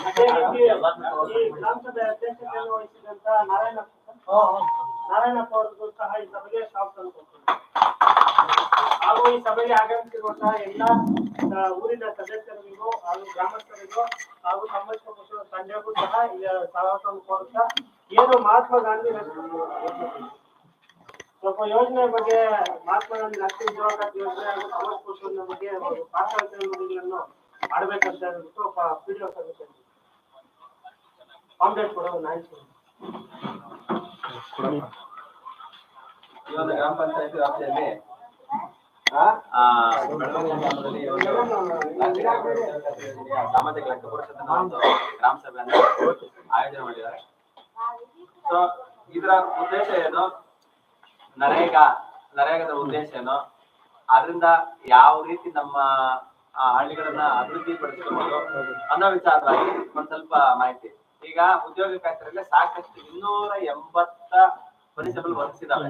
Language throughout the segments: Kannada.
ಸಭೆ ಅಧ್ಯಕ್ಷತೆಯನ್ನು ವಹಿಸಿದಂತ ನಾರಾಯಣ ನಾರಾಯಣಪ್ಪ ಅವರಿಗೂ ಸಹ ಈ ಸಭೆಗೆ ಸ್ವಾಗತ ಹಾಗೂ ಈ ಸಭೆಗೆ ಆಗಮಿಸಿರುವಂತಹ ಎಲ್ಲ ಊರಿನ ಸದಸ್ಯರಿಗೂ ಹಾಗೂ ಗ್ರಾಮಸ್ಥರಿಗೂ ಹಾಗೂ ಸಂಬಂಧಪಟ್ಟ ತಂಡಕ್ಕೂ ಸಹ ಈ ಸ್ವಾಗತ ಕೋರುತ್ತಾ ಏನು ಮಹಾತ್ಮ ಗಾಂಧಿ ಸ್ವಲ್ಪ ಯೋಜನೆ ಬಗ್ಗೆ ಮಹಾತ್ಮ ಗಾಂಧಿ ರಾಷ್ಟ್ರೀಯ ಜೀವಕಾತಿ ಯೋಜನೆ ಹಾಗೂ ಸಮಾಜ ಕೌಶಲ್ಯ ಬಗ್ಗೆ ಪಾಠಗಳನ್ನು ಮಾಡ್ಬೇಕಂತ ಹೇಳ್ಬಿಟ್ಟು ಪಿ ಡಿ ಸದಸ್ಯ ಕೂಡ ಕೊಡೋದು ನಾಯ್ತು ಈ ಒಂದು ಗ್ರಾಮ ಪಂಚಾಯತ್ ವ್ಯಾಪ್ತಿಯಲ್ಲಿ ಒಂದು ಸಾಮಾಜಿಕ ಲೆಕ್ಕ ಪರಿಷತ್ತಿನ ಒಂದು ಗ್ರಾಮ ಸಭೆಯನ್ನು ಆಯೋಜನೆ ಮಾಡಿದ್ದಾರೆ. ಸೊ ಇದರ ಉದ್ದೇಶ ಏನು? ನರೇಗಾ ನರೇಗಾದ ಉದ್ದೇಶ ಏನು? ಅದರಿಂದ ಯಾವ ರೀತಿ ನಮ್ಮ ಆ, ಹಳ್ಳಿಗಳನ್ನ ಅಭಿವೃದ್ಧಿ ಪಡಿಸಿಕೊಂಡು ಅನ್ನೋ ವಿಚಾರವಾಗಿ ಒಂದ್ ಸ್ವಲ್ಪ ಮಾಹಿತಿ. ಈಗ ಉದ್ಯೋಗ ಖಾತ್ರಿಯಲ್ಲಿ ಸಾಕಷ್ಟು ಇನ್ನೂರ ಎಂಬತ್ತ ಮುನಿಸಿಪಲ್ ವರ್ಕ್ಸ್ ಇದಾವೆ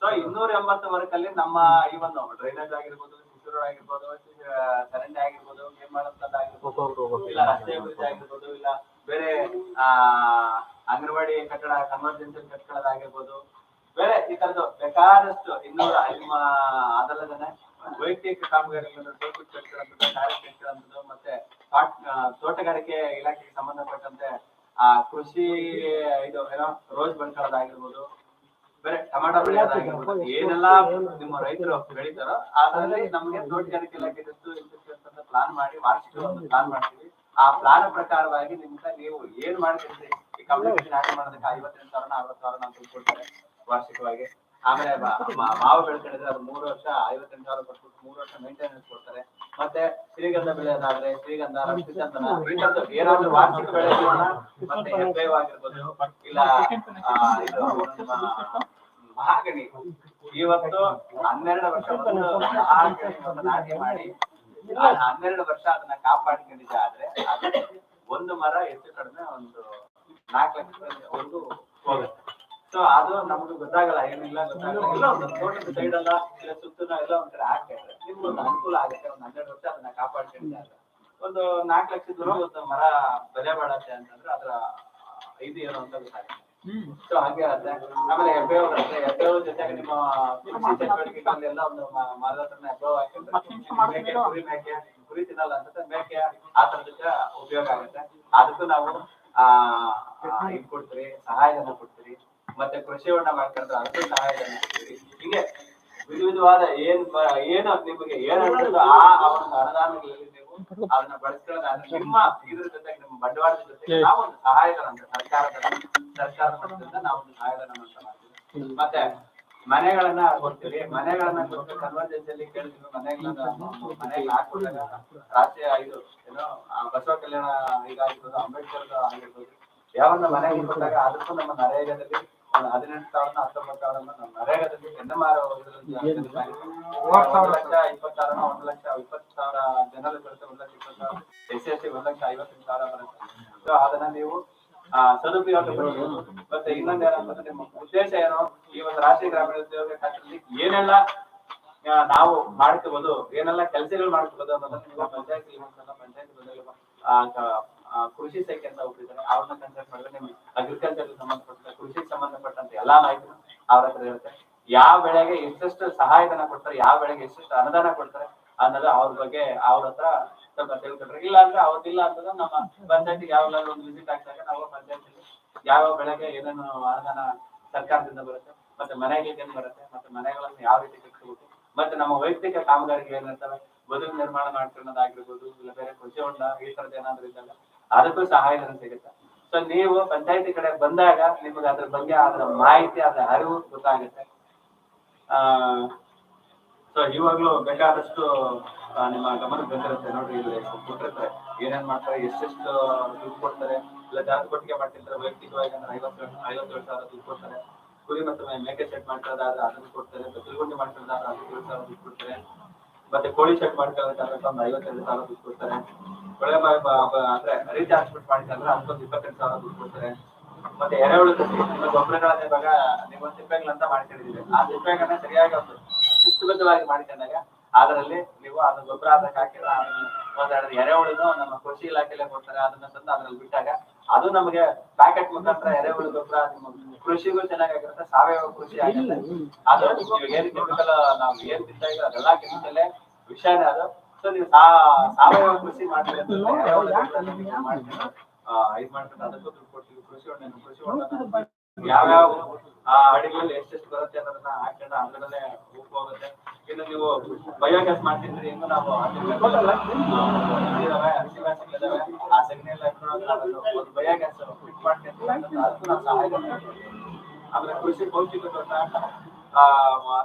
ಸೊ ಇನ್ನೂರ ಎಂಬತ್ತು ವರ್ಕ್ ಅಲ್ಲಿ ನಮ್ಮ ಈ ಒಂದು ಡ್ರೈನೇಜ್ ಆಗಿರ್ಬೋದು ಸಿಸೂರು ಆಗಿರ್ಬೋದು ಆ, ಚರಂಡಿ ಆಗಿರ್ಬೋದು ಆಗಿರ್ಬೋದು ಇಲ್ಲ ರಸ್ತೆ ಅಭಿವೃದ್ಧಿ ಆಗಿರ್ಬೋದು ಇಲ್ಲ ಬೇರೆ ಆ ಅಂಗನವಾಡಿ ಕಟ್ಟಡ ಕನ್ವರ್ಜೆನ್ಸಿ ಕಟ್ಟಡದಾಗಿರ್ಬೋದು ಬೇರೆ ಈ ತರದ್ದು ಬೇಕಾದಷ್ಟು ಇನ್ನೂರ ನಿಮ್ಮ ಅದಲ್ಲದೆ ವೈಯಕ್ತಿಕ ಕಾಮಗಾರಿಗಳನ್ನು ಕಟ್ಕೊಳ್ಳೋಂಥದ್ದು ಗಾಡಿ ಮತ್ತೆ ತೋಟಗಾರಿಕೆ ಇಲಾಖೆಗೆ ಸಂಬಂಧಪಟ್ಟಂತೆ ಆ ಕೃಷಿ ಇದು ಏನೋ ರೋಸ್ ಬೆಳ್ಕೊಳ್ಳೋದಾಗಿರ್ಬೋದು ಬೇರೆ ಟೊಮಾಟೊ ಬೆಳೆಯೋದಾಗಿರ್ಬೋದು ಏನೆಲ್ಲ ನಿಮ್ಮ ರೈತರು ಬೆಳಿತಾರೋ ಅದರಲ್ಲಿ ನಮ್ಗೆ ತೋಟಗಾರಿಕೆ ಇಲಾಖೆ ಎಷ್ಟು ಅಂತ ಪ್ಲಾನ್ ಮಾಡಿ ವಾರ್ಷಿಕ ಒಂದು ಪ್ಲಾನ್ ಮಾಡ್ತೀವಿ. ಆ ಪ್ಲಾನ್ ಪ್ರಕಾರವಾಗಿ ನಿಮ್ಗೆ ನೀವು ಏನ್ ಮಾಡ್ತೀರಿ ಈ ಕಮ್ಯುನಿಕೇಶನ್ ಆಗಿ ಮಾಡೋದಕ್ಕೆ ಐವತ್ತೆಂಟು ಸಾವಿರ ಅರವತ್ತು ಸಾವಿರ ನಾವು ಕೊಡ್ತಾರೆ ವಾರ್ಷಿಕವಾಗಿ. ಆಮೇಲೆ ಮಾವು ಬೆಳ್ಕೊಂಡಿದ್ರೆ ಅದು ಮೂರು ವರ್ಷ ಐವತ್ತೆಂಟು ಸಾವಿರ ಕೊಟ್ಬಿಟ್ಟು ಮೂರು ವರ್ಷ ಮೇಂಟೆನೆನ್ಸ್ ಕೊಡ್ತಾರೆ. ಮತ್ತೆ ಶ್ರೀಗಂಧ ಬೆಳೆಯೋದಾದ್ರೆ ಶ್ರೀಗಂಧ ರಕ್ತಚಂದನ ಇಂಥದ್ದು ಏನಾದ್ರು ವಾರ್ಷಿಕ ಬೆಳೆ ಮತ್ತೆ ಹೆಬ್ಬೆವು ಆಗಿರ್ಬೋದು. ಇಲ್ಲ ಮಹಾಗಣಿ. ಇವತ್ತು ಹನ್ನೆರಡು ವರ್ಷ ಒಂದು ನಾಟಿ ಮಾಡಿ ಹನ್ನೆರಡು ವರ್ಷ ಅದನ್ನ ಕಾಪಾಡ್ಕೊಂಡಿದ್ದೆ. ಆದ್ರೆ ಒಂದು ಮರ ಹೆಚ್ಚು ಕಡಿಮೆ ಒಂದು ನಾಲ್ಕು ಲಕ್ಷ ಹೋಗುತ್ತೆ. ಸೊ ಅದು ನಮ್ಗೆ ಗೊತ್ತಾಗಲ್ಲ ಏನಿಲ್ಲ ಗೊತ್ತಾಗಲ್ಲ. ಎಲ್ಲ ಒಂದು ತೋಟದ ಸೈಡ್ ಅಲ್ಲ ಇಲ್ಲ ಸುತ್ತ ಎಲ್ಲ ಒಂದ್ ಕಡೆ ಹಾಕಿದ್ರೆ ನಿಮ್ಗೆ ಒಂದು ಅನುಕೂಲ ಆಗುತ್ತೆ ಒಂದು ಹನ್ನೆರಡು ವರ್ಷ ಅದನ್ನ ಕಾಪಾಡ್ಕೊಂಡಿದ್ದಾರೆ ಒಂದು ನಾಲ್ಕು ಲಕ್ಷದ ಒಂದು ಮರ ಬೆಲೆ ಬಾಳತ್ತೆ ಅಂತಂದ್ರೆ ಅದರ ಇದು ಏನು ಅಂತ ಗೊತ್ತಾಗುತ್ತೆ ಸೊ ಹಾಗೆ ಆಗುತ್ತೆ ಆಮೇಲೆ ಹೆಬ್ಬೆವು ಬರುತ್ತೆ ಹೆಬ್ಬೆವು ಜೊತೆಗೆ ನಿಮ್ಮ ಕೃಷಿ ಚಟುವಟಿಕೆಗಳಲ್ಲಿ ಎಲ್ಲ ಒಂದು ಮರದ ಹತ್ರನೇ ಹೆಬ್ಬೆವು ಹಾಕಿದ್ರೆ ಕುರಿ ಮೇಕೆ ಕುರಿ ತಿನ್ನಲ್ಲ ಅಂತ ಮೇಕೆ ಆ ತರದಕ್ಕೆ ಉಪಯೋಗ ಆಗುತ್ತೆ. ಅದಕ್ಕೂ ನಾವು ಇದ್ ಕೊಡ್ತೀರಿ ಸಹಾಯಧನ ಕೊಡ್ತೀರಿ. ಮತ್ತೆ ಕೃಷಿ ಹೊಂಡ ಮಾಡ್ಕೊಂಡ್ರೆ ಅದಕ್ಕೂ ಸಹಾಯ ಹೀಗೆ ವಿಧ ವಿಧವಾದ ಏನ್ ಏನು ನಿಮಗೆ ಏನ್ ಅನ್ಸುತ್ತೋ ಆ ಒಂದು ಅನುದಾನಗಳಲ್ಲಿ ನೀವು ಅದನ್ನ ಬಳಸ್ಕೊಳ್ಳೋದಾದ್ರೆ ನಿಮ್ಮ ಇದ್ರ ಜೊತೆಗೆ ನಿಮ್ಮ ಬಂಡವಾಳದ ಜೊತೆಗೆ ಒಂದು ಸಹಾಯಧನ ಅಂತ ಸರ್ಕಾರದ ಸರ್ಕಾರ ನಾವು ನಾವೊಂದು ಸಹಾಯಧನ ಅಂತ ಮಾಡ್ತೀವಿ. ಮತ್ತೆ ಮನೆಗಳನ್ನ ಕೊಡ್ತೀವಿ. ಮನೆಗಳನ್ನ ಕೊಟ್ಟು ಕನ್ವರ್ಜೆನ್ಸ್ ಅಲ್ಲಿ ಕೇಳ್ತೀವಿ ಮನೆಗಳನ್ನ ಮನೆಗೆ ಹಾಕೊಂಡಾಗ ರಾಷ್ಟ್ರೀಯ ಇದು ಏನೋ ಆ ಬಸವ ಕಲ್ಯಾಣ ಇದಾಗಿರ್ಬೋದು ಅಂಬೇಡ್ಕರ್ ಆಗಿರ್ಬೋದು ಯಾವ ಮನೆಗೆ ಕೊಟ್ಟಾಗ ಅದಕ್ಕೂ ನಮ್ಮ ನರೇಗಾದಲ್ಲಿ ಒಂದು ಹದಿನೆಂಟು ಸಾವಿರ ಹತ್ತೊಂಬತ್ತು ಸಾವಿರ ನಮ್ಮ ನರೇಗಾದಲ್ಲಿ ಎನ್ಎಂಆರ್ ಒಂದು ಲಕ್ಷ ಇಪ್ಪತ್ತು ಸಾವಿರ ಒಂದು ಲಕ್ಷ ಇಪ್ಪತ್ತು ಸಾವಿರ ಜನರು ಬರುತ್ತೆ ಒಂದು ಲಕ್ಷ ಇಪ್ಪತ್ತು ಸಾವಿರ ಎಸ್ ಎಸ್ ಸಿ ಒಂದು ಲಕ್ಷ ಸಾವಿರ ಬರುತ್ತೆ. ಸೊ ಅದನ್ನ ನೀವು ಆ, ಸದುಪಯೋಗ. ಮತ್ತೆ ಇನ್ನೊಂದು ಏನಂತಂದ್ರೆ ನಿಮ್ಮ ಉದ್ದೇಶ ಏನು? ಈ ಒಂದು ರಾಷ್ಟ್ರೀಯ ಗ್ರಾಮೀಣ ಉದ್ಯೋಗ ಖಾತ್ರಿಯಲ್ಲಿ ಏನೆಲ್ಲ ನಾವು ಮಾಡ್ಕೋಬಹುದು ಏನೆಲ್ಲ ಕೆಲಸಗಳು ಮಾಡ್ಕೋಬಹುದು ಅನ್ನೋದನ್ನ ಪಂಚಾಯತ್ ಪಂಚಾಯತ್ ಕೃಷಿ ಸೈಕೆ ಅಂತ ಹೋಗ್ತಿದ್ದಾರೆ ಅವ್ರನ್ನ ಕನ್ಸಲ್ಟ್ ಮಾಡಿದ್ರೆ ನಿಮ್ಗೆ ಅಗ್ರಿಕಲ್ಚರ್ ಸಂಬಂಧಪಟ್ಟ ಕೃಷಿಗೆ ಸಂಬಂಧಪಟ್ಟಂತ ಎಲ್ಲಾ ಮಾಹಿತಿ ಅವ್ರ ಹತ್ರ ಇರುತ್ತೆ. ಯಾವ ಬೆಳೆಗೆ ಎಷ್ಟೆಷ್ಟು ಸಹಾಯಧನ ಕೊಡ್ತಾರೆ, ಯಾವ ಬೆಳೆಗೆ ಎಷ್ಟೆಷ್ಟು ಅನುದಾನ ಕೊಡ್ತಾರೆ ಅನ್ನೋದು ಅವ್ರ ಬಗ್ಗೆ ಅವ್ರ ಹತ್ರ ಸ್ವಲ್ಪ ತಿಳ್ಕೊಂಡ್ರೆ ಇಲ್ಲ ಅಂದ್ರೆ ಅವ್ರದಿಲ್ಲ ಅಂತಂದ್ರೆ ನಮ್ಮ ಪಂಚಾಯತಿ ಯಾವಾಗಲಾದ್ರೂ ಒಂದು ವಿಸಿಟ್ ಆಗ್ತಾರೆ. ನಾವು ಪಂಚಾಯತಿ ಯಾವ ಬೆಳೆಗೆ ಏನೇನು ಅನುದಾನ ಸರ್ಕಾರದಿಂದ ಬರುತ್ತೆ, ಮತ್ತೆ ಮನೆಗೆ ಏನ್ ಬರುತ್ತೆ, ಮತ್ತೆ ಮನೆಗಳನ್ನು ಯಾವ ರೀತಿ ಕಟ್ಕೋಬೇಕು, ಮತ್ತೆ ನಮ್ಮ ವೈಯಕ್ತಿಕ ಕಾಮಗಾರಿಗಳು ಏನಿರ್ತವೆ ಬದುಕು ನಿರ್ಮಾಣ ಮಾಡ್ತಿರೋದಾಗಿರ್ಬೋದು ಇಲ್ಲ ಬೇರೆ ಕೃಷಿ ಹೊಂಡ ಈ ತರದ ಏನಾದ್ರು ಇದ್ದಾಗ ಅದಕ್ಕೂ ಸಹಾಯಧನ ಸಿಗುತ್ತೆ. ಸೊ ನೀವು ಪಂಚಾಯತಿ ಕಡೆ ಬಂದಾಗ ನಿಮಗೆ ಅದ್ರ ಬಗ್ಗೆ ಅದರ ಮಾಹಿತಿ ಅದರ ಅರಿವು ಗೊತ್ತಾಗುತ್ತೆ. ಆ ಸೊ ಇವಾಗ್ಲೂ ಬೇಕಾದಷ್ಟು ನಿಮ್ಮ ಗಮನಕ್ಕೆ ಬಂದಿರುತ್ತೆ ನೋಡ್ರಿ ಇಲ್ಲಿ ಕೊಟ್ಟಿರ್ತಾರೆ, ಏನೇನ್ ಮಾಡ್ತಾರೆ, ಎಷ್ಟೆಷ್ಟು ದುಡ್ಡು ಕೊಡ್ತಾರೆ, ಇಲ್ಲ ಜಾಸ್ತಿ ಕೊಟ್ಟಿಗೆ ಮಾಡ್ತಿರ್ತಾರೆ, ವೈಯಕ್ತಿಕವಾಗಿ ಅಂದ್ರೆ ಐವತ್ತು, ಐವತ್ತೇಳು ಸಾವಿರ ದುಡ್ಡು ಕೊಡ್ತಾರೆ. ಕುರಿ ಮತ್ತು ಮೇಕೆ ಸೆಟ್ ಮಾಡ್ತಾರೆ ಅದನ್ನು ಕೊಡ್ತಾರೆ ಬೆತ್ತಲಗುಂಡಿ ಮಾಡ್ಕೊಳ್ಳೋದಾದ್ರೆ ಹದಿನೇಳು ಸಾವಿರ ದುಡ್ಡು ಕೊಡ್ತಾರೆ. ಮತ್ತೆ ಕೋಳಿ ಶೆಡ್ ಮಾಡ್ಕೊಳ್ಳೋದಾದ್ರೆ ಒಂದು ಐವತ್ತೆರಡು ಸಾವಿರ ದುಡ್ಡು ಕೊಡ್ತಾರೆ. ಬ- ಅಂದ್ರೆ ರೀತಿ ಹಾಸ್ಪಿಟ್ ಮಾಡಿದ್ರೆ ಅದಕ್ಕೊಂದು ಇಪ್ಪತ್ತೆರಡು ಸಾವಿರ ದುಡ್ಡು ಕೊಡ್ತಾರೆ. ಮತ್ತೆ ಎರೆಹುಳು ಕೃಷಿ ಗೊಬ್ಬರಗಳನ್ನ ಇವಾಗ ನೀವು ಅಂತ ಮಾಡ್ಕೊಂಡಿದ್ದೀವಿ ಆ ಸಿಪ್ಪೆಗಳನ್ನ ಸರಿಯಾಗಿ ಒಂದು ಶಿಸ್ತುಬದ್ಧವಾಗಿ ಮಾಡ್ಕೊಂಡಾಗ ಅದರಲ್ಲಿ ನೀವು ಅದನ್ನ ಗೊಬ್ಬರ ಅದಕ್ಕೆ ಹಾಕಿದ್ರೆ ಒಂದೆರಡು ಎರೆಹುಳನು ನಮ್ಮ ಕೃಷಿ ಇಲಾಖೆಲೆ ಕೊಡ್ತಾರೆ. ಅದನ್ನ ತಂದು ಅದ್ರಲ್ಲಿ ಬಿಟ್ಟಾಗ ಅದು ನಮಗೆ ಪ್ಯಾಕೆಟ್ ಮುಖಾಂತರ ಎರೆಹುಳು ಗೊಬ್ಬರ ಕೃಷಿಗೂ ಚೆನ್ನಾಗಿರುತ್ತೆ ಸಾವಯವ ಕೃಷಿ ಆಗುತ್ತೆ. ಅದು ಏನ್ ಕೆಮಿಕಲ್ ನಾವು ಏನ್ ತಿಂತಾ ಇದ್ದೀವಿ ಅದೆಲ್ಲ ಕೆಮಿಕಲ್ ವಿಷಯನೇ ಅದು. ಸೊ ನೀವು ಸಾವಯವ ಕೃಷಿ ಮಾಡ್ತೀರಿ ಇದ್ ಅದಕ್ಕೂ ದುಡ್ಡು ಕೊಡ್ತೀವಿ ಕೃಷಿ ಹೊಂಡ ಕೃಷಿ ಹೊಂಡ. ಯಾವ್ಯಾವ ಆ ಅಡಿಗಳಲ್ಲಿ ಎಷ್ಟೆಷ್ಟು ಬರುತ್ತೆ ಅನ್ನೋದನ್ನ ಹಾಕೊಂಡು ಅದರಲ್ಲೇ ಹೋಗುತ್ತೆ. ಇನ್ನು ನೀವು ಬಯೋಗ್ಯಾಸ್ ಮಾಡ್ತಿದ್ರಿ ಇನ್ನು ನಾವು ಆಮೇಲೆ ಕೃಷಿ ಪೌಷ್ಟಿಕ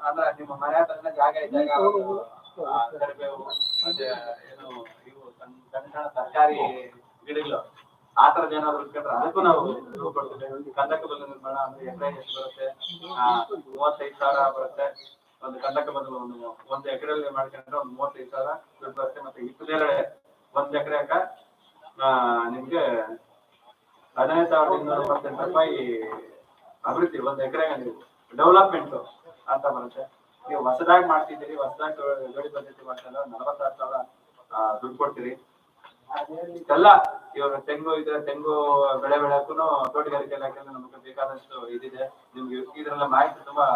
ಅಂದ್ರೆ ನಿಮ್ಮ ಮನೆ ಹತ್ರನೇ ಜಾಗ ಇದ್ದಾಗ ಏನು ಇವು ಸಣ್ಣ ಸಣ್ಣ ತರಕಾರಿ ಗಿಡಗಳು ಆ ತರದ್ ಏನಾದ್ರು ಇಟ್ಕೊಂಡ್ರೆ ಅದಕ್ಕೂ ನಾವು ಕಂದಕ ಬದಲು ನಿರ್ಮಾಣ ಅಂದ್ರೆ ಎಕರೆ ಎಷ್ಟು ಬರುತ್ತೆ ಮೂವತ್ತೈದು ಸಾವಿರ ಬರುತ್ತೆ ಒಂದು ಕಂದಕ ಬದಲು ಒಂದು ಒಂದು ಎಕರೆಯಲ್ಲಿ ಮಾಡ್ಕೊಂಡ್ರೆ ಒಂದು ಮೂವತ್ತೈದು ಸಾವಿರ ಬರುತ್ತೆ ಮತ್ತೆ ಇಪ್ಪತ್ತೇರಡೆ ಒಂದ್ ಎಕರೆಕ ನಿಮ್ಗೆ ಹದಿನೈದು ಸಾವಿರದ ಇನ್ನೂರ ಎಂಬತ್ತೆಂಟು ರೂಪಾಯಿ ಅಭಿವೃದ್ಧಿ, ಒಂದು ಎಕರೆಗೆ ನೀವು ಡೆವಲಪ್ಮೆಂಟ್ ಅಂತ ಬರುತ್ತೆ. ನೀವು ಹೊಸದಾಗಿ ಮಾಡ್ತಿದ್ದೀರಿ, ಹೊಸದಾಗಿ ಜೋಡಿ ಪದ್ಧತಿ ಮಾಡ್ತಾರೆ ನಲವತ್ತಾರು ಸಾವಿರ ದುಡ್ಡು ಕೊಡ್ತೀರಿ. ಎಲ್ಲ ಇವಾಗ ತೆಂಗು ಇದೆ ತೆಂಗು ಬೆಳೆ ಬೆಳೆಯಕ್ಕೂ ತೋಟಗಾರಿಕೆ ಇಲಾಖೆ ನಮಗೆ ಬೇಕಾದಷ್ಟು ಇದಿದೆ. ನಿಮ್ಗೆ ಇದ್ರೆಲ್ಲ ಮಾಹಿತಿ ತುಂಬಾ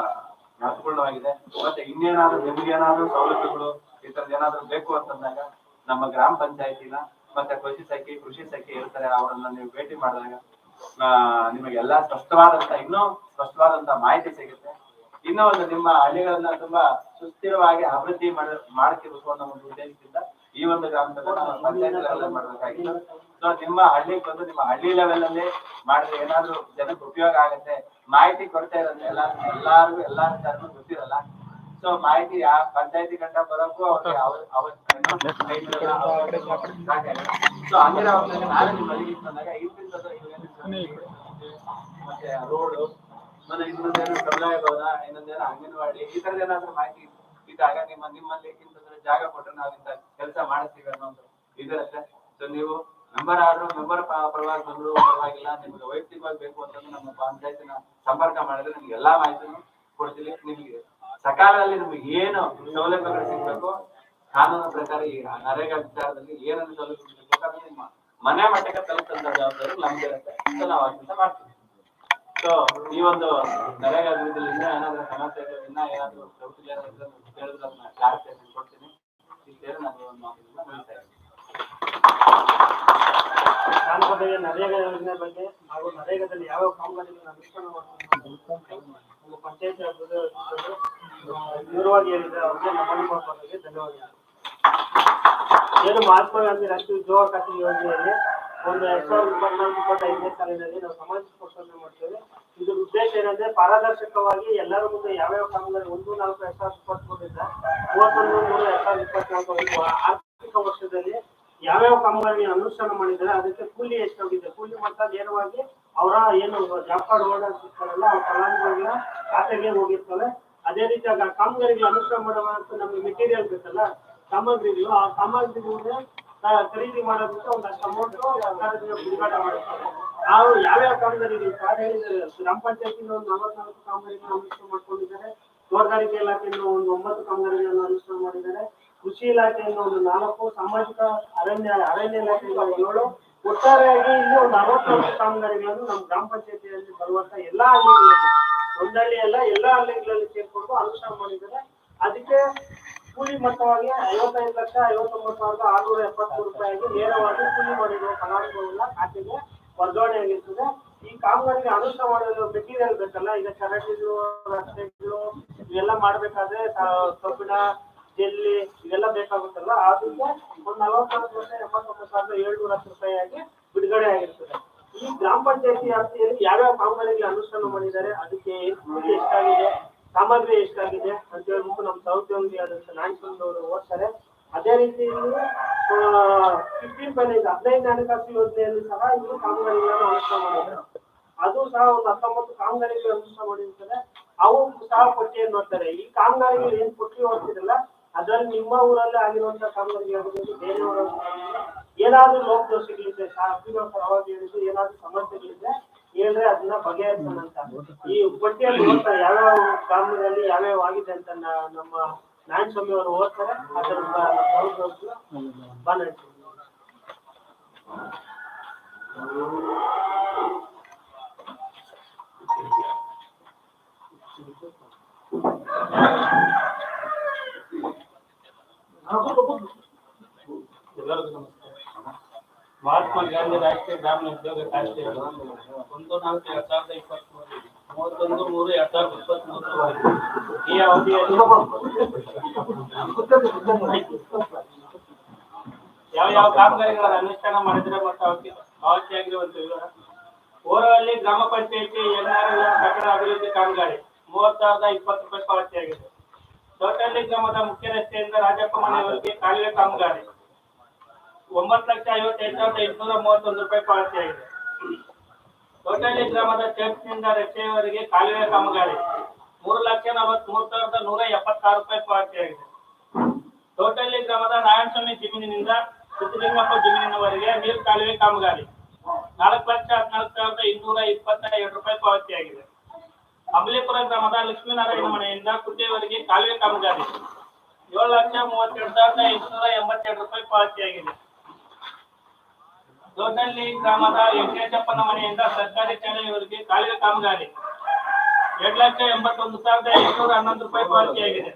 ಅರ್ಥಪೂರ್ಣವಾಗಿದೆ ಮತ್ತೆ ಇನ್ನೇನಾದ್ರೂ ನಿಮ್ಗೆ ಏನಾದ್ರೂ ಸೌಲಭ್ಯಗಳು ಈ ತರದ ಏನಾದ್ರೂ ಬೇಕು ಅಂತಂದಾಗ ನಮ್ಮ ಗ್ರಾಮ ಪಂಚಾಯತಿನ ಮತ್ತೆ ಕೃಷಿ ಸಖಿ ಕೃಷಿ ಸಖಿ ಇರ್ತಾರೆ ಅವರನ್ನ ನೀವು ಭೇಟಿ ಮಾಡಿದಾಗ ನಿಮಗೆ ಎಲ್ಲಾ ಸ್ಪಷ್ಟವಾದಂತ, ಇನ್ನೂ ಸ್ಪಷ್ಟವಾದಂತ ಮಾಹಿತಿ ಸಿಗುತ್ತೆ. ಇನ್ನೂ ಒಂದು ನಿಮ್ಮ ಹಳ್ಳಿಗಳನ್ನ ತುಂಬಾ ಸುಸ್ಥಿರವಾಗಿ ಅಭಿವೃದ್ಧಿ ಮಾಡ ಮಾಡ್ತಿರ್ಬೇಕು ಅನ್ನೋ ಒಂದು ಉದ್ದೇಶದಿಂದ ಈ ಒಂದು ಗ್ರಾಮದಲ್ಲಿ ಮಾಡಬೇಕಾಗಿತ್ತು ಸೊ ನಿಮ್ಮ ಹಳ್ಳಿಗೆ ಬಂದು, ನಿಮ್ಮ ಹಳ್ಳಿ ಲೆವೆಲ್ ಅಲ್ಲಿ ಮಾಡಿದ್ರೆ ಏನಾದ್ರೂ ಜನಕ್ಕೆ ಉಪಯೋಗ ಆಗುತ್ತೆ, ಮಾಹಿತಿ ಕೊಡ್ತಾ ಇರೋದ್ರೆ ಎಲ್ಲ ಎಲ್ಲಾರ್ಗು ಎಲ್ಲಾ ಗೊತ್ತಿರಲ್ಲ. ಸೊ ಮಾಹಿತಿ ಆ ಪಂಚಾಯತಿ ಗಂಟ ಬರೋಕ್ಕೂ ಅವ್ರಿಗೆ ಅವ್ರ- ಅವ್ರ ಸೊ ಹಂಗಿರ ನಾಳೆ ನಿಮ್ಮ ಹಳ್ಳಿಗೆ ಬಂದಾಗ ಮತ್ತೆ ರೋಡು ಮತ್ತೆ ಇನ್ನೊಂದೇನು ಸಮುದಾಯ ಭವನ ಇನ್ನೊಂದೇನು ಅಂಗನವಾಡಿ ಈ ತರದ ಏನಾದ್ರು ಮಾಹಿತಿ ಇದ್ದಾಗ ನಿಮ್ಮ ನಿಮ್ಮಲ್ಲಿ ಇಂತಂದ್ರೆ ಜಾಗ ಕೊಟ್ರೆ ನಾವು ಇಂತ ಕೆಲಸ ಮಾಡಿಸ್ತೀವಿ ಅನ್ನೋ ಒಂದು ಇದಿರುತ್ತೆ. ಸೊ ನೀವು ಮೆಂಬರ್ ಆದ್ರೂ ಮೆಂಬರ್ ಪರವಾಗಿ ಬಂದ್ರು ಪರವಾಗಿಲ್ಲ ನಿಮ್ಗೆ ವೈಯಕ್ತಿಕವಾಗಿ ಬೇಕು ಅಂತಂದ್ರೆ ನಮ್ಮ ಪಂಚಾಯತಿನ ಸಂಪರ್ಕ ಮಾಡಿದ್ರೆ ನಿಮ್ಗೆ ಎಲ್ಲಾ ಮಾಹಿತಿನೂ ಕೊಡ್ತೀವಿ. ನಿಮ್ಗೆ ಸಕಾಲದಲ್ಲಿ ನಮಗೆ ಏನು ಸೌಲಭ್ಯಗಳು ಸಿಗ್ಬೇಕು? ಕಾನೂನು ಪ್ರಕಾರ ಈ ನರೇಗಾ ವಿಚಾರದಲ್ಲಿ ಏನನ್ನು ಸೌಲಭ್ಯ ಸಿಗ್ಬೇಕು ನಿಮ್ಮ ಮನೆ ಮಟ್ಟಕ್ಕೆ ತಲುಪಂತ ಜವಾಬ್ದಾರಿ ನಮ್ಗೆ ಇರುತ್ತೆ. ಸೊ ನಾವು ಮಾಡ್ತೀವಿ. ಸೊ ಈ ಒಂದು ನರೇಗಾ ಅಭಿವೃದ್ಧಿಯಲ್ಲಿ ಇನ್ನೂ ಏನಾದ್ರೂ ಸಮಸ್ಯೆ ಏನಾದ್ರೂ ಕೇಳಿದ್ರೆ ಕೊಡ್ತೀನಿ. ಒಂದು ನರೇಗಾ ಯೋಜನೆ ಬಗ್ಗೆ ಹಾಗೂ ನರೇಗಾದಲ್ಲಿ ಯಾವ ಕಾಮಗಾರಿಗಳನ್ನ ಅನುಷ್ಠಾನ ಒಂದು ಪಂಚಾಯತ್ ವಿವರವಾಗಿ ಹೇಳಿದ್ರೆ ಅವ್ರಿಗೆ ನಮನ ಮಾಡೋದಕ್ಕೆ ಧನ್ಯವಾದಗಳು. ಏನು ಮಹಾತ್ಮ ಗಾಂಧಿ ರಾಷ್ಟ್ರೀಯ ಉದ್ಯೋಗ ಖಾತ್ರಿ ಯೋಜನೆಯಲ್ಲಿ ಒಂದು ಎರಡ್ ಸಾವಿರದ ಇಪ್ಪತ್ನಾಲ್ಕು, ಇಪ್ಪತ್ತೈದನೇ ಸಾಲಿನಲ್ಲಿ ನಾವು ಸಮಾಜ ಪೋಷಣೆ ಮಾಡ್ತೇವೆ. ಇದ್ರ ಉದ್ದೇಶ ಏನಂದ್ರೆ ಪಾರದರ್ಶಕವಾಗಿ ಎಲ್ಲರ ಮುಂದೆ ಯಾವ್ಯಾವ ಕಾಮಗಾರಿ ಒಂದು, ನಾಲ್ಕು, ಎರಡ್ ಸಾವಿರದ ಇಪ್ಪತ್ಮೂರರಿಂದ ಮೂವತ್ತೊಂದು, ಮೂರು, ಎರಡ್ ಸಾವಿರದ ಇಪ್ಪತ್ನಾಲ್ಕು ಆರ್ಥಿಕ ವರ್ಷದಲ್ಲಿ ಯಾವ್ಯಾವ ಕಾಮಗಾರಿ ಅನುಷ್ಠಾನ ಮಾಡಿದ್ದಾರೆ ಅದಕ್ಕೆ ಕೂಲಿ ಎಷ್ಟಾಗಿದೆ ಕೂಲಿ ಮೊತ್ತ ನೇರವಾಗಿ ಅವರ ಏನು ಜಾಬ್ ಕಾರ್ಡ್ ಹೋಲ್ಡರ್ಸ್ ಇರ್ತಾರಲ್ಲ ಅವ್ರ ಫಲಾನುಭವಿಗಳ ಖಾತೆಗೆ ಹೋಗಿರ್ತವೆ. ಅದೇ ರೀತಿ ಆ ಕಾಮಗಾರಿಗಳು ಅನುಷ್ಠಾನ ಮಾಡುವಂತ ನಮ್ಗೆ ಮೆಟೀರಿಯಲ್ ಬೇಕಲ್ಲ, ಸಾಮಗ್ರಿಗಳು, ಆ ಸಾಮಗ್ರಿಗಳನ್ನ ಖರೀದಿ ಮಾಡೋದಕ್ಕೆ ಒಂದಷ್ಟು ಅಮೌಂಟ್ ಬಿಡುಗಡೆ ಮಾಡುತ್ತಾರೆ ನಾವು ಯಾವ್ಯಾವ ಕಾಮಗಾರಿಗಳು ಗ್ರಾಮ ಪಂಚಾಯಿತಿ ಒಂದು ನಲವತ್ನಾಲ್ಕು ಕಾಮಗಾರಿಗಳನ್ನು ಅನುಷ್ಠಾನ ಮಾಡ್ಕೊಂಡಿದ್ದಾರೆ. ತೋಟಗಾರಿಕೆ ಇಲಾಖೆಯಿಂದ ಒಂದು ಒಂಬತ್ತು ಕಾಮಗಾರಿಗಳನ್ನು ಅನುಷ್ಠಾನ ಮಾಡಿದ್ದಾರೆ. ಕೃಷಿ ಇಲಾಖೆಯಿಂದ ಒಂದು ನಾಲ್ಕು ಸಾಮಾಜಿಕ ಅರಣ್ಯ ಅರಣ್ಯ ಇಲಾಖೆಯಿಂದ ಏಳು ಒಟ್ಟಾರೆಯಾಗಿ ಇಲ್ಲಿ ಒಂದು ಅರವತ್ತೊಂದು ಕಾಮಗಾರಿಗಳನ್ನು ನಮ್ಮ ಗ್ರಾಮ ಪಂಚಾಯತಿಯಲ್ಲಿ ಬರುವಂತ ಎಲ್ಲಾ ಹಳ್ಳಿಗಳಲ್ಲಿ, ಒಂದಳ್ಳಿ ಅಲ್ಲ, ಎಲ್ಲಾ ಹಳ್ಳಿಗಳಲ್ಲಿ ಸೇರ್ಕೊಂಡು ಅನುಷ್ಠಾನ ಮಾಡಿದ್ದಾರೆ. ಅದಕ್ಕೆ ಕೂಲಿ ಮೊತ್ತವಾಗಿ ಐವತ್ತೈದು ಲಕ್ಷ, ಐವತ್ತೊಂಬತ್ತು ಸಾವಿರದ ಆರ್ನೂರ ಎಪ್ಪತ್ಮೂರು ರೂಪಾಯಿಗೆ ನೇರವಾಗಿ ಕೂಲಿ ಮಾಡಿರುವ ಫಲಾನುಭವಿಗಳ ಖಾತೆಗೆ ವರ್ಗಾವಣೆ ಆಗಿರ್ತದೆ. ಈ ಕಾಮಗಾರಿಗೆ ಅನುಷ್ಠಾನ ಮಾಡಲು ಮೆಟೀರಿಯಲ್ ಬೇಕಲ್ಲ? ಈಗ ಚರಂಡಿಗಳು, ರಸ್ತೆಗಳು, ಇವೆಲ್ಲ ಮಾಡ್ಬೇಕಾದ್ರೆ ಕಬ್ಬಿಣ ಜೆಲ್ಲಿ ಇವೆಲ್ಲ ಬೇಕಾಗುತ್ತಲ್ಲ, ಅದಕ್ಕೆ ಒಂದು ನಲವತ್ನಾಲ್ಕು ಲಕ್ಷ ಸಾವಿರದ ಏಳ್ನೂರ ಹತ್ತು ರೂಪಾಯಿಯಾಗಿ ಬಿಡುಗಡೆ ಆಗಿರ್ತದೆ. ಈ ಗ್ರಾಮ ಪಂಚಾಯತಿ ವ್ಯಾಪ್ತಿಯಲ್ಲಿ ಯಾವ್ಯಾವ ಕಾಮಗಾರಿಗೆ ಅನುಷ್ಠಾನ ಮಾಡಿದ್ದಾರೆ, ಅದಕ್ಕೆ ಎಷ್ಟಾಗಿದೆ, ಸಾಮಗ್ರಿ ಎಷ್ಟಾಗಿದೆ ಅಂತ ಹೇಳ್ಬಿಟ್ಟು ನಮ್ಮ ಸೌದ್ಯೋಗಿ ಆದಂತ ನಾಯಕಂದವರು ಓದ್ತಾರೆ. ಅದೇ ರೀತಿ ಫಿಫ್ಟೀನ್ ಫೈನಾನ್ಸ್ ಹದಿನೈದು ಹಣಕಾಸು ಯೋಜನೆಯಲ್ಲಿ ಸಹ ಇಲ್ಲಿ ಕಾಮಗಾರಿಗಳನ್ನು ಅನುಷ್ಠಾನ ಮಾಡಿದ್ದಾರೆ. ಅದು ಸಹ ಒಂದು ಹತ್ತೊಂಬತ್ತು ಕಾಮಗಾರಿಗಳು ಅನುಷ್ಠಾನ ಮಾಡಿರ್ತಾರೆ ಅವು ಸಹ ಪಟ್ಟಿಯನ್ನು ನೋಡ್ತಾರೆ. ಈ ಕಾಮಗಾರಿಗಳು ಏನ್ ಪಟ್ಟಿ ಓದ್ತಿರಲ್ಲ ಅದ್ರಲ್ಲಿ ನಿಮ್ಮ ಊರಲ್ಲಿ ಆಗಿರುವಂತ ಬೇರೆ ಊರಲ್ಲಿ ಏನಾದ್ರೂ ಲೋಪದೋಷಗಳಿದೆ ಅಭಿನವ ಪರವಾಗಿ ಹೇಳಿದ್ರೆ ಏನಾದ್ರೂ ಸಮಸ್ಯೆಗಳಿದೆ ಹೇಳಿದ್ರೆ ಅದನ್ನ ಬಗೆಹರಿಸೋಣ ಈ ಪಟ್ಟಿಯಲ್ಲಿ ಓದ್ತಾರೆ ಯಾವ್ಯಾವ ಗ್ರಾಮದಲ್ಲಿ ಯಾವ್ಯಾವ ಆಗಿದೆ ಅಂತ ನಮ್ಮ ನಾಯನ್ ಸ್ವಾಮಿ ಅವರು ಓದ್ತಾರೆ. ಅದರ ಬಂದ you. ಮಹಾತ್ಮ ಗಾಂಧಿ ರಾಷ್ಟ್ರೀಯ ಗ್ರಾಮೀಣ ಉದ್ಯೋಗ ಖಾತೆ ಒಂದು ನಾಲ್ಕು ಎರಡ್ ಸಾವಿರದ ಇಪ್ಪತ್ಮೂರು, ಮೂವತ್ತೊಂದು, ಮೂರು ಎರಡ್ ಸಾವಿರದ ಇಪ್ಪತ್ಮೂರರವರೆಗೆ ಈ ಅವಧಿಯಲ್ಲಿ ಯಾವ ಯಾವ ಕಾಮಗಾರಿಗಳನ್ನು ಅನುಷ್ಠಾನ ಮಾಡಿದ್ರೆ ಮತ್ತು ಅವಕ್ಕೆ ಅವಶ್ಯವಾಗಿರುವಂತ ವಿವರ? ಓರವಲ್ಲಿ ಗ್ರಾಮ ಪಂಚಾಯತಿ ಎನ್ಆರ್ ಕಟ್ಟಡ ಅಭಿವೃದ್ಧಿ ಕಾಮಗಾರಿ ಮೂವತ್ ಸಾವಿರದ ಇಪ್ಪತ್ತು ರೂಪಾಯಿ ಪಾವತಿಯಾಗಿದೆ. ಚೌಟಳ್ಳಿ ಗ್ರಾಮದ ಮುಖ್ಯ ರಸ್ತೆಯಿಂದ ರಾಜಪ್ಪ ಮನೆಯವರಿಗೆ ಕಾಲುವೆ ಕಾಮಗಾರಿ. ಒಂಬತ್ತು ಲಕ್ಷ ಐವತ್ತೈದು ಸಾವಿರದ ಎಂಟುನೂರ ಮೂವತ್ತೊಂದು ರೂಪಾಯಿ ಪಾವತಿಯಾಗಿದೆ ಚೌಟಳ್ಳಿ ಗ್ರಾಮದ ಚರ್ಚ್ನಿಂದ ರಸ್ತೆಯವರೆಗೆ ಕಾಲುವೆ ಕಾಮಗಾರಿ. ಮೂರು ಲಕ್ಷ ನಲವತ್ಮೂರು ಸಾವಿರದ ನೂರ ಎಪ್ಪತ್ತಾರು ರೂಪಾಯಿ ಪಾವತಿಯಾಗಿದೆ ಚೌಟಳ್ಳಿ ಗ್ರಾಮದ ನಾರಾಯಣಸ್ವಾಮಿ ಜಮೀನಿನಿಂದ ಸಿದ್ದಲಿಂಗಪ್ಪ ಜಮೀನಿನವರೆಗೆ ನೀರು ಕಾಲುವೆ ಕಾಮಗಾರಿ. ನಾಲ್ಕು ಲಕ್ಷ ಹದಿನಾಲ್ಕು ಸಾವಿರದ ಇನ್ನೂರ ಇಪ್ಪತ್ತ ಎರಡು ರೂಪಾಯಿ ಪಾವತಿಯಾಗಿದೆ ಅಂಬಲಿಪುರ ಗ್ರಾಮದ ಲಕ್ಷ್ಮೀನಾರಾಯಣ ಮನೆಯಿಂದ ಕುಟ್ಟಿಯವರೆಗೆ ಕಾಲುವೆ ಕಾಮಗಾರಿ. ಏಳು ಲಕ್ಷ ಮೂವತ್ತೆರಡು ಸಾವಿರದ ಎಂಟುನೂರ ಎಂಬತ್ತೆರಡು ರೂಪಾಯಿ ಪಾವತಿಯಾಗಿದೆ. ದೊಡ್ಡಳ್ಳಿ ಗ್ರಾಮದ ವೆಂಕಟೇಶಪ್ಪನ ಮನೆಯಿಂದ ಸರ್ಕಾರಿ ಶಾಲೆಯವರೆಗೆ ಕಾಲುವೆ ಕಾಮಗಾರಿ. ಎರಡು ಲಕ್ಷ ಎಂಬತ್ತೊಂದು ಸಾವಿರದ ಎಂಟುನೂರ ಹನ್ನೊಂದು ರೂಪಾಯಿ ಪಾವತಿಯಾಗಿದೆ.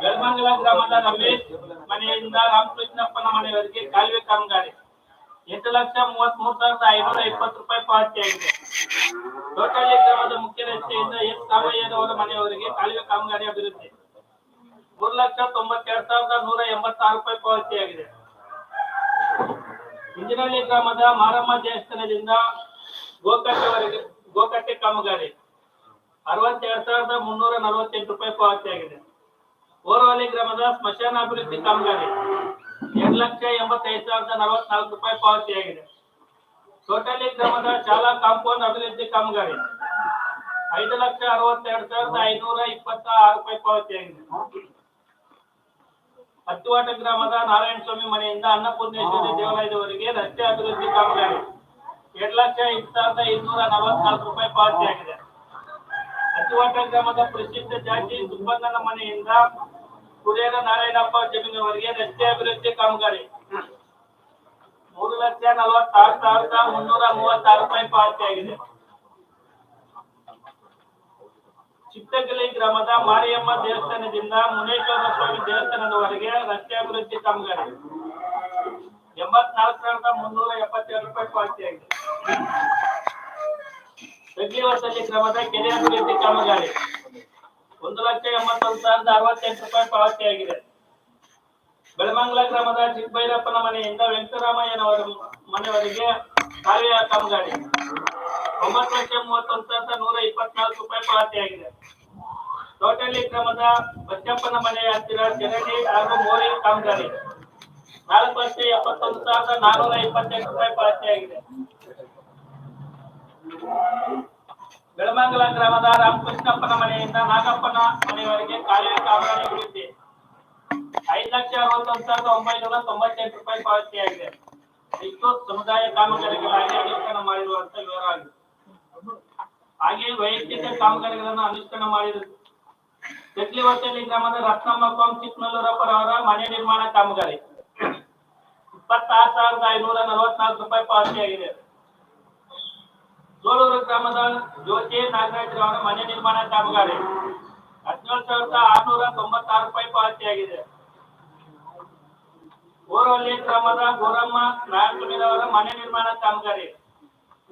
ಬೆಳಮಂಗಲ ಗ್ರಾಮದ ರಮೇಶ್ ಮನೆಯಿಂದ ರಾಮಕೃಷ್ಣಪ್ಪನ ಮನೆಯವರೆಗೆ ಕಾಲುವೆ ಕಾಮಗಾರಿ. ಎಂಟು ಲಕ್ಷ ಮೂವತ್ತ್ ಮೂರು ಸಾವಿರದ ಐನೂರ ಇಪ್ಪತ್ತು ರೂಪಾಯಿ ಪಾವತಿಯಾಗಿದೆ. ದೊಡ್ಡಳ್ಳಿ ಗ್ರಾಮದ ಮುಖ್ಯ ರಸ್ತೆಯಿಂದ ಎಸ್ ಕಾಮಯ್ಯನವರ ಮನೆಯವರಿಗೆ ಕಾಲುವೆ ಕಾಮಗಾರಿ ಅಭಿವೃದ್ಧಿ. ಮೂರು ಲಕ್ಷ ತೊಂಬತ್ತೆರಡು ಸಾವಿರದ ನೂರ ಎಂಬತ್ತಾರು ರೂಪಾಯಿ ಪಾವತಿಯಾಗಿದೆ. ಇಂಜಿನಹಳ್ಳಿ ಗ್ರಾಮದ ಮಾರಮ್ಮ ದೇವಸ್ಥಾನದಿಂದ ಗೋಕಟ್ಟೆವರೆಗೆ ಗೋಕಟ್ಟೆ ಕಾಮಗಾರಿ ಅರವತ್ತೆರಡು ಸಾವಿರದ ಮುನ್ನೂರ ನಲವತ್ತೆಂಟು ರೂಪಾಯಿ ಪಾವತಿಯಾಗಿದೆ. ಓರವಳ್ಳಿ ಗ್ರಾಮದ ಸ್ಮಶಾನ ಅಭಿವೃದ್ಧಿ ಕಾಮಗಾರಿ ಎರಡು ಲಕ್ಷ ಎಂಬತ್ತೈದು ಸಾವಿರದ ನಲವತ್ನಾಲ್ಕು ರೂಪಾಯಿ ಪಾವತಿಯಾಗಿದೆ. ಚೋಟಳ್ಳಿ ಗ್ರಾಮದ ಶಾಲಾ ಕಾಂಪೌಂಡ್ ಅಭಿವೃದ್ಧಿ ಕಾಮಗಾರಿ. ಐದು ಲಕ್ಷ ಅರವತ್ತೆರಡು ಸಾವಿರದ ಐನೂರ ಇಪ್ಪತ್ತ ಆರು ರೂಪಾಯಿ ಪಾವತಿಯಾಗಿದೆ ಹತ್ತುವಾಟ ಗ್ರಾಮದ ನಾರಾಯಣ ಸ್ವಾಮಿ ಮನೆಯಿಂದ ಅನ್ನಪೂರ್ಣೇಶ್ವರಿ ದೇವಾಲಯದವರೆಗೆ ರಸ್ತೆ ಅಭಿವೃದ್ಧಿ ಕಾಮಗಾರಿ. ಎರಡು ಲಕ್ಷ ಐದು ಸಾವಿರದ ಇನ್ನೂರ ನಲವತ್ನಾಲ್ಕು ರೂಪಾಯಿ ಪಾವತಿಯಾಗಿದೆ ಹತ್ತುವಾಟ ಗ್ರಾಮದ ಪ್ರಸಿದ್ಧ ಜಾತಿ ಸುಬ್ಬಣ್ಣನ ಮನೆಯಿಂದ ಕುರಿಯರ ನಾರಾಯಣಪ್ಪ ಜಮೀನಿನವರೆಗೆ ರಸ್ತೆ ಅಭಿವೃದ್ಧಿ ಕಾಮಗಾರಿ. ಲಕ್ಷ ನಲವತ್ತಾರು ಸಾವಿರದ ಮುನ್ನೂರ ಮೂವತ್ತಾರು ರೂಪಾಯಿ ಪಾವತಿಯಾಗಿದೆ ಚಿತ್ತಗಲಿ ಗ್ರಾಮದ ಮಾರಿಯಮ್ಮ ದೇವಸ್ಥಾನದಿಂದ ಮುನೇಶ್ವರ ಸ್ವಾಮಿ ದೇವಸ್ಥಾನದವರೆಗೆ ರಸ್ತೆ ಅಭಿವೃದ್ಧಿ ಕಾಮಗಾರಿ. ಎಂಬತ್ನಾಲ್ಕು ಸಾವಿರದ ಮುನ್ನೂರ ಎಪ್ಪತ್ತೇಳು ರೂಪಾಯಿ ಪಾವತಿಯಾಗಿದೆ ತಗ್ಲಿವಸಲ್ಲಿ ಗ್ರಾಮದ ಕೆರೆ ಅಭಿವೃದ್ಧಿ ಕಾಮಗಾರಿ. ಒಂದು ಲಕ್ಷ ಎಂಬತ್ತೊಂದು ಸಾವಿರದ ಅರವತ್ತೆಂಟು ರೂಪಾಯಿ ಪಾವತಿಯಾಗಿದೆ ಬೆಳಮಂಗಲ ಗ್ರಾಮದ ಚಿಕ್ಕಬೈರಪ್ಪನ ಮನೆಯಿಂದ ವೆಂಕಟರಾಮಯ್ಯನವರ ಮನೆಯವರಿಗೆ ಕಾಲುವೆಯ ಕಾಮಗಾರಿ. ಒಂಬತ್ತು ಲಕ್ಷ ಮೂವತ್ತೊಂದು ಸಾವಿರದ ನೂರ ಇಪ್ಪತ್ನಾಲ್ಕು ರೂಪಾಯಿ ಪಾವತಿಯಾಗಿದೆ ತೋಟಳ್ಳಿ ಗ್ರಾಮದ ಬಚ್ಚಪ್ಪನ ಮನೆಯ ಹತ್ತಿರ ಜನಡಿ ಹಾಗೂ ಮೋರಿ ಕಾಮಗಾರಿ. ನಾಲ್ಕು ಲಕ್ಷ ಎಪ್ಪತ್ತೊಂದು ಸಾವಿರದ ನಾನೂರ ಇಪ್ಪತ್ತೆಂಟು ರೂಪಾಯಿ ಪಾವತಿಯಾಗಿದೆ ಬೆಳಮಂಗಲ ಗ್ರಾಮದ ರಾಮಕೃಷ್ಣಪ್ಪನ ಮನೆಯಿಂದ ನಾಗಪ್ಪನ ಮನೆಯವರಿಗೆ ಕಾಲುವೆ ಕಾಮಗಾರಿ ಅಭಿವೃದ್ಧಿ ಐದು ಲಕ್ಷ ಅರವತ್ತೊಂದು ಸಾವಿರದ ಒಂಬೈನೂರ ತೊಂಬತ್ತೆಂಟು ರೂಪಾಯಿ ಪಾವತಿಯಾಗಿದೆ ಇಷ್ಟು ಸಮುದಾಯ ಕಾಮಗಾರಿಗಳಾಗಿ ಅನುಷ್ಠಾನ ಮಾಡಿರುವಂತ ವಿವರ ಹಾಗೆ ವೈಯಕ್ತಿಕ ಕಾಮಗಾರಿಗಳನ್ನು ಅನುಷ್ಠಾನ ಮಾಡಿದ ವರ್ಷದಲ್ಲಿ ಗ್ರಾಮದ ರತ್ನಮ್ಮ ಕಾಮ್ ಚಿಕ್ಕಮಲ್ಲೂರಪ್ಪರ ಅವರ ಮನೆ ನಿರ್ಮಾಣ ಕಾಮಗಾರಿ. ಇಪ್ಪತ್ತಾರು ಸಾವಿರದ ಐನೂರ ನಲವತ್ನಾಲ್ಕು ರೂಪಾಯಿ ಪಾವತಿಯಾಗಿದೆ ಸೋಲೂರು ಗ್ರಾಮದ ಜ್ಯೋತಿ ನಾಗರಾಜ್ ಅವರ ಮನೆ ನಿರ್ಮಾಣ ಕಾಮಗಾರಿ. ಹದಿನೇಳು ಸಾವಿರದ ಆರ್ನೂರ ತೊಂಬತ್ತಾರು ರೂಪಾಯಿ ಪಾವತಿಯಾಗಿದೆ ಊರಲ್ಲಿ ಗ್ರಾಮದ ಗೋರಮ್ಮ ನಾಯಕರವರ ಮನೆ ನಿರ್ಮಾಣ ಕಾಮಗಾರಿ.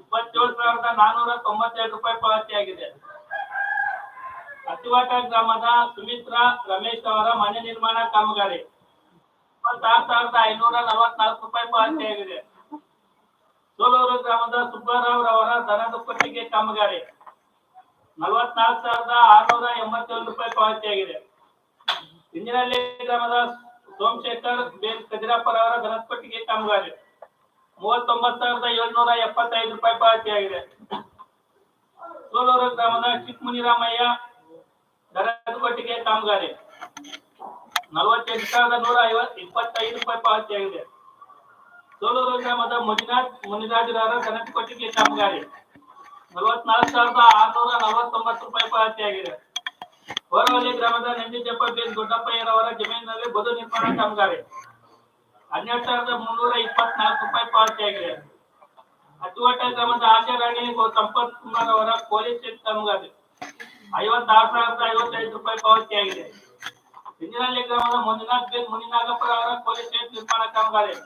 ಇಪ್ಪತ್ತೇಳು ಸಾವಿರದ ನಾನೂರ ತೊಂಬತ್ತೆರಡು ರೂಪಾಯಿ ಪಾವತಿಯಾಗಿದೆ ಅತ್ತಿವಾಟ ಗ್ರಾಮದ ಸುಮಿತ್ರಾ ರಮೇಶ್ ಅವರ ಮನೆ ನಿರ್ಮಾಣ ಕಾಮಗಾರಿ. ಇಪ್ಪತ್ತಾರು ಸಾವಿರದ ಐನೂರ ನಲವತ್ನಾಲ್ಕು ರೂಪಾಯಿ ಪಾವತಿಯಾಗಿದೆ ಸೋಲೂರು ಗ್ರಾಮದ ಸುಬ್ಬರಾವ್ ರವರ ದನದ ಕೊಟ್ಟಿಗೆ ಕಾಮಗಾರಿ. ನಲವತ್ನಾಲ್ಕು ಸಾವಿರದ ಆರ್ನೂರ ಎಂಬತ್ತೇಳು ರೂಪಾಯಿ ಪಾವತಿಯಾಗಿದೆ ಇಂಜಿನಹಳ್ಳಿ ಗ್ರಾಮದ ಸೋಮಶೇಖರ್ ಬೇನ್ ಕದಿರಪ್ಪರವರ ದನದ ಕೊಟ್ಟಿಗೆ ಕಾಮಗಾರಿ. ಮೂವತ್ತೊಂಬತ್ತು ಸಾವಿರದ ಏಳ್ನೂರ ಎಪ್ಪತ್ತೈದು ರೂಪಾಯಿ ಪಾವತಿಯಾಗಿದೆ ಸೋಲೂರು ಗ್ರಾಮದ ಚಿಕ್ಕಮುನಿರಾಮಯ್ಯ ದನದ ಕೊಟ್ಟಿಗೆ ಕಾಮಗಾರಿ. ನಲವತ್ತೆಂಟು ಸಾವಿರದ ನೂರ ಐವತ್ ಇಪ್ಪತ್ತೈದು ರೂಪಾಯಿ ಪಾವತಿಯಾಗಿದೆ ಸೋಲೂರು ಗ್ರಾಮದ ಮಂಜುನಾಥ್ ಮುನಿರಾಜರವರ ದನದ ಕೊಟ್ಟಿಗೆ ಕಾಮಗಾರಿ. ನಲವತ್ನಾಲ್ಕು ಸಾವಿರದ ಆರ್ನೂರ ನಲವತ್ತೊಂಬತ್ತು ರೂಪಾಯಿ ಪಾವತಿಯಾಗಿದೆ ಹೊರವಳ್ಳಿ ಗ್ರಾಮದ ನಂದಿಜಪ್ಪ ಬೇನ್ ದೊಡ್ಡಪ್ಪಯ್ಯರವರ ಜಮೀನಿನಲ್ಲಿ ಬದು ನಿರ್ಮಾಣ ಕಾಮಗಾರಿ. ಹನ್ನೆರಡು ಸಾವಿರದ ಮುನ್ನೂರ ಇಪ್ಪತ್ನಾಲ್ಕು ರೂಪಾಯಿ ಪಾವತಿಯಾಗಿದೆ ಅಚ್ಚುವಟ್ಟ ಗ್ರಾಮದ ಆಶಾರಾಣಿ ಸಂಪತ್ ಕುಮಾರ್ ಅವರ ಪೊಲೀಸ್ ಸ್ಟೇಷನ್ ಕಾಮಗಾರಿ. ಐವತ್ತಾರು ಸಾವಿರದ ಐವತ್ತೈದು ರೂಪಾಯಿ ಪಾವತಿಯಾಗಿದೆ ಹಿಂದಿನಲ್ಲಿ ಗ್ರಾಮದ ಮಂಜುನಾಥ್ ಬೇಗ್ ಮುನಿನಾಗಪ್ಪರ ಅವರ ಪೊಲೀಸ್ ಸ್ಟೇಷನ್ ನಿರ್ಮಾಣ ಕಾಮಗಾರಿ.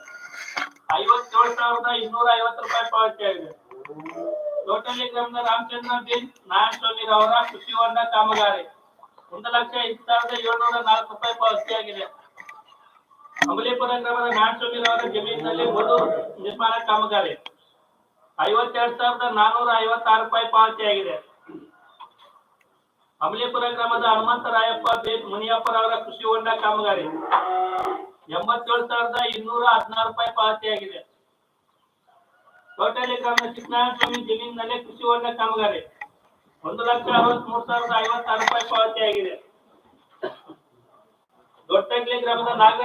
ಐವತ್ತೇಳು ಸಾವಿರದ ಇನ್ನೂರ ಐವತ್ತು ರೂಪಾಯಿ ಪಾವತಿಯಾಗಿದೆ ಟೋಟಲಿ ಗ್ರಾಮದ ರಾಮಚಂದ್ರ ಬಿನ್ ನಾರಾಯಣಸ್ವಾಮಿ ಅವರ ಕೃಷಿ ಹೊಂಡ ಕಾಮಗಾರಿ. ಒಂದು ಲಕ್ಷ ಐದು ಸಾವಿರದ ಏಳ್ನೂರ ನಾಲ್ಕು ರೂಪಾಯಿ ಪಾವತಿಯಾಗಿದೆ ಅಮಲೇಪುರ ಗ್ರಾಮದ ನಾರಾಯಣಸ್ವಾಮಿ ಅವರ ಜಮೀನಿನಲ್ಲಿ ಒಂದು ನಿರ್ಮಾಣ ಕಾಮಗಾರಿ. ಐವತ್ತೆರಡು ಸಾವಿರದ ನಾನೂರ ಐವತ್ತಾರು ರೂಪಾಯಿ ಪಾವತಿಯಾಗಿದೆ ಅಮಲೇಪುರ ಗ್ರಾಮದ ಹನುಮಂತರಾಯಪ್ಪ ಬಿಲ್ ಮುನಿಯಪ್ಪರ ಅವರ ಕೃಷಿ ಹೊಂಡ ಕಾಮಗಾರಿ. ಎಂಬತ್ತೇಳು ಸಾವಿರದ ಇನ್ನೂರ ಹದಿನಾರು ರೂಪಾಯಿ ಪಾವತಿಯಾಗಿದೆ ಟೋಟಲಿ ಗ್ರಾಮದ ಚಿಕ್ಕನಾರಾಯಣ ಸ್ವಾಮಿ ಜಮೀನಿನಲ್ಲಿ ಕೃಷಿ ಹೊಂಡ ಕಾಮಗಾರಿ. ಒಂದು ಲಕ್ಷ ಅರವತ್ಮೂರು ಸಾವಿರದ ಐವತ್ತಾರು ರೂಪಾಯಿ ಪಾವತಿಯಾಗಿದೆ. ದೊಡ್ಡಗ್ಲಿ ಗ್ರಾಮದ ನಾಗರಾಜ್